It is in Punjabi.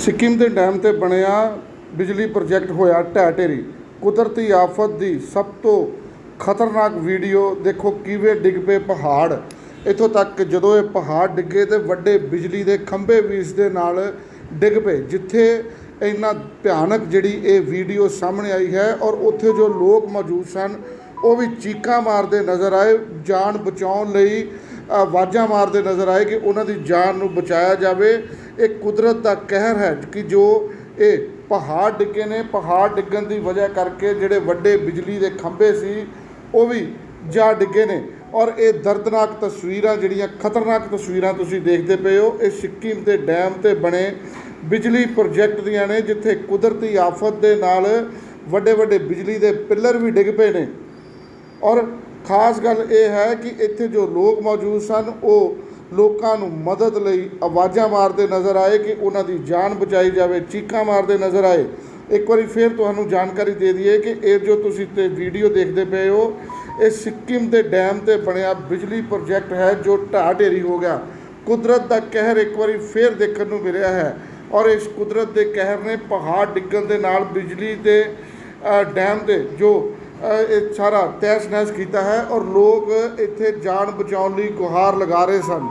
ਸਿੱਕਿਮ ਦੇ ਡੈਮ ਤੇ ਬਣਿਆ ਬਿਜਲੀ ਪ੍ਰੋਜੈਕਟ ਹੋਇਆ ਢਹਿ ਢੇਰੀ। ਕੁਦਰਤੀ ਆਫਤ ਦੀ ਸਭ ਤੋਂ ਖਤਰਨਾਕ ਵੀਡੀਓ ਦੇਖੋ ਕਿਵੇਂ ਡਿੱਗ ਪਏ ਪਹਾੜ। ਇੱਥੋਂ ਤੱਕ ਕਿ ਜਦੋਂ ਇਹ ਪਹਾੜ ਡਿੱਗੇ ਤੇ ਵੱਡੇ ਬਿਜਲੀ ਦੇ ਖੰਭੇ ਵੀ ਇਸ ਦੇ ਨਾਲ ਡਿੱਗ ਪਏ, ਜਿੱਥੇ ਇੰਨਾ ਭਿਆਨਕ ਜਿਹੜੀ ਇਹ ਵੀਡੀਓ ਸਾਹਮਣੇ ਆਈ ਹੈ ਔਰ ਉੱਥੇ ਜੋ ਲੋਕ ਮੌਜੂਦ ਸਨ, ਉਹ ਵੀ ਚੀਕਾਂ ਮਾਰਦੇ ਨਜ਼ਰ ਆਏ, ਜਾਨ ਬਚਾਉਣ ਲਈ ਆਵਾਜ਼ਾਂ ਮਾਰਦੇ ਨਜ਼ਰ ਆਏ ਕਿ ਉਹਨਾਂ ਦੀ ਜਾਨ ਨੂੰ ਬਚਾਇਆ ਜਾਵੇ। ਇਹ ਕੁਦਰਤ ਦਾ ਕਹਿਰ ਹੈ ਕਿ ਜੋ ਇਹ ਪਹਾੜ ਡਿੱਗੇ ਨੇ, ਪਹਾੜ ਡਿੱਗਣ ਦੀ ਵਜ੍ਹਾ ਕਰਕੇ ਜਿਹੜੇ ਵੱਡੇ ਬਿਜਲੀ ਦੇ ਖੰਭੇ ਸੀ, ਉਹ ਵੀ ਜਾ ਡਿੱਗੇ ਨੇ। ਔਰ ਇਹ ਦਰਦਨਾਕ ਤਸਵੀਰਾਂ, ਜਿਹੜੀਆਂ ਖਤਰਨਾਕ ਤਸਵੀਰਾਂ ਤੁਸੀਂ ਦੇਖਦੇ ਪਏ ਹੋ, ਇਹ ਸਿੱਕਿਮ ਦੇ ਡੈਮ ਤੇ ਬਣੇ ਬਿਜਲੀ ਪ੍ਰੋਜੈਕਟ ਦੀਆਂ ਨੇ, ਜਿੱਥੇ ਕੁਦਰਤੀ ਆਫਤ ਦੇ ਨਾਲ ਵੱਡੇ ਵੱਡੇ ਬਿਜਲੀ ਦੇ ਪਿੱਲਰ ਵੀ ਡਿੱਗ ਪਏ ਨੇ। ਔਰ ਖਾਸ ਗੱਲ ਇਹ ਹੈ ਕਿ ਇੱਥੇ ਜੋ ਲੋਕ ਮੌਜੂਦ ਸਨ, ਉਹ ਲੋਕਾਂ ਨੂੰ ਮਦਦ ਲਈ ਆਵਾਜ਼ਾਂ ਮਾਰਦੇ ਨਜ਼ਰ ਆਏ ਕਿ ਉਹਨਾਂ ਦੀ ਜਾਨ ਬਚਾਈ ਜਾਵੇ, ਚੀਕਾਂ ਮਾਰਦੇ ਨਜ਼ਰ ਆਏ। ਇੱਕ ਵਾਰੀ ਫਿਰ ਤੁਹਾਨੂੰ ਜਾਣਕਾਰੀ ਦੇ ਦਈਏ ਕਿ ਇਹ ਜੋ ਤੁਸੀਂ ਤੇ ਵੀਡੀਓ ਦੇਖਦੇ ਪਏ ਹੋ, ਇਹ ਸਿੱਕਿਮ ਦੇ ਡੈਮ ਤੇ ਬਣਿਆ ਬਿਜਲੀ ਪ੍ਰੋਜੈਕਟ ਹੈ ਜੋ ਢਾਹ ਢੇਰੀ ਹੋ ਗਿਆ। ਕੁਦਰਤ ਦਾ ਕਹਿਰ ਇੱਕ ਵਾਰੀ ਫਿਰ ਦੇਖਣ ਨੂੰ ਮਿਲਿਆ ਹੈ ਔਰ ਇਸ ਕੁਦਰਤ ਦੇ ਕਹਿਰ ਨੇ ਪਹਾੜ ਡਿੱਗਣ ਦੇ ਨਾਲ ਬਿਜਲੀ ਦੇ ਡੈਮ ਦੇ ਜੋ ਇਹ ਸਾਰਾ ਤਹਿਸ ਨਹਿਸ ਕੀਤਾ ਹੈ ਔਰ ਲੋਕ ਇੱਥੇ ਜਾਨ ਬਚਾਉਣ ਲਈ ਗੁਹਾਰ ਲਗਾ ਰਹੇ ਸਨ।